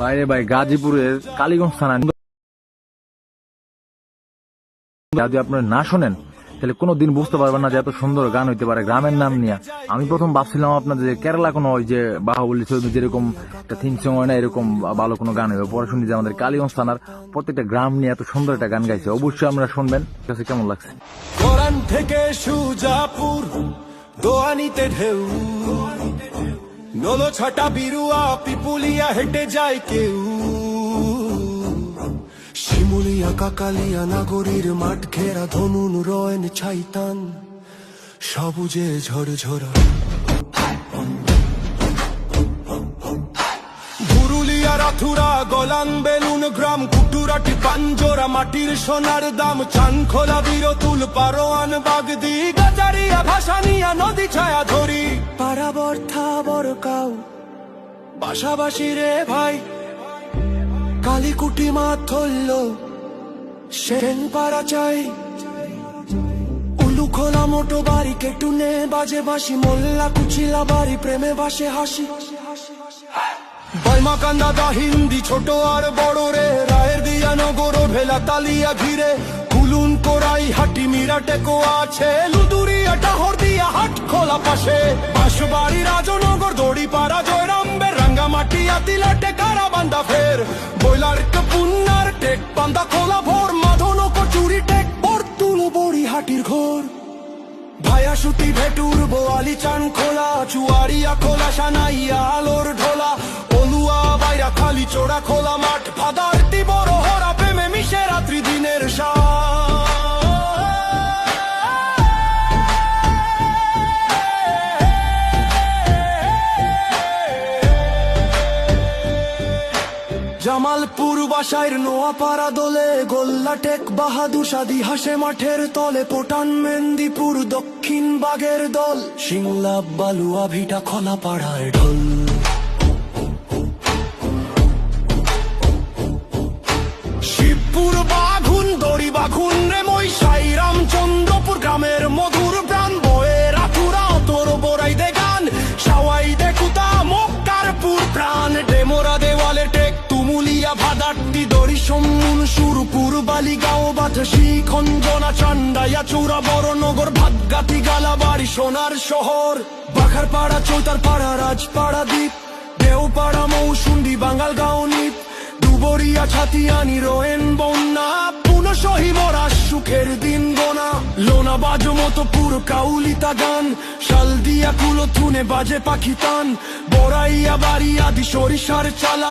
বাইরে ভাই গাজীপুরের কালীগঞ্জ থানা। যদি আপনারা না শোনেন, তাহলে কোনো দিন বুঝতে পারবেন না যে এত সুন্দর গান হইতে পারে গ্রামের নাম নিয়ে। আমি প্রথম ভাবছিলাম আপনাদের যে কেরালা কোনো ওই যে বাহুবলী ছবি যেরকম একটা থিম সং হয় না, এরকম ভালো কোনো গান হবে পরে শুনি যে আমাদের কালীগঞ্জ থানার প্রত্যেকটা গ্রাম নিয়ে এত সুন্দর একটা গান গাইছে। অবশ্যই আমরা শুনবেন। কাছে কেমন লাগছে? থেকে সুজাপুর দোয়ানিতে ঢেউ। নলো ছাটা বিরুয়া পিপুলিয়া হেঁটে যায় কেউ। শিমুলিয়া কাকালিয়া নাগরীর মাঠ ঘেরা ধনুন রয়েন ছাইতান। সবুজে ঝরঝরা রাথুরা গলান, বেলুন, গ্রাম কুটুরাটি পাঞ্জোরা মাটির সোনার দাম চানখোলা বীরতুল, পারোয়ান, বাগদি, গাজারিয়া, ভাসানিয়া, নদী ছায়া ধরি। পারাবর্থা বরকাও, বাসাবাসি রে ভাই কালীকুটি মা থল্ল, সেন পাড়া চাই। মোটো বাড়ি কেটুনে বাজে বাসি মোল্লা কুচিলা বাড়ি, প্রেমে বাসে হাসি। বলমা কান্দা দা হিন্দি, ছোট আর বড় রে, রায়ের দিয়া নগর ভেলা তালিয়া ঘিরে। কুলুন কোরাই হাটি মিরা টেকো আছে লুদুরিয়া টাহর দিয়া হাট খোলা পাশে। বাঁশবাড়ি রাজনগর দড়ি পাড়া জয়রামবের রাঙ্গামাটি আতিলা টেকারা বান্দা ফের। বইলার পুন্নার টেক বান্দা খোলা ভোর, মাধন কচুরি টেক বর তুলো বড়ি হাটির ঘর। সুতি ভেটুর বোয়ালি চান খোলা, চুয়ারিয়া খোলা, সানাইয়া আলোর ঢোলা, অলুয়া বাইরা খালি চোরা খোলা, মাঠ ভাদারটি জামালপুর বাসায় নোয়াপাড়া দোলে গোল্লা টেক বাহাদুর সাদি হাসে মাঠের তলে পোটান মেন্দিপুর দক্ষিণ বাগের দল। সিংলা বালুয়া ভিটা খোলা পাড়ায় ঢোল। শিবপুর বাঘুন, দড়ি বাঘুন রে মই সাই রামচন্দ্রপুর গ্রামের মধুর দড়ি সম্মুন সুরপুর বালিগাঁও বাতাসি খঞ্জনা চান্ডাইয়া চূড়া বড় নগর ভাতগাতি গালাবাড়ি সোনার শহর। বাখার পাড়া, চৌতার পাড়া, রাজপাড়া দ্বীপ। দেওপাড়া, মৌসুন্ডি বাঙ্গাল গাঁও দুবরিয়া ছাতিয়ানি, রোয়েন, বন্যা। পুনঃ সহিমরা সুখের দিন গোনা। লোনা বাজো মতো পুরো কাউলিতা গান। শাল দিয়া কুলো থুনে বাজে পাখি তান বড়াইয়া বাড়ি আদি সরিষার চালা।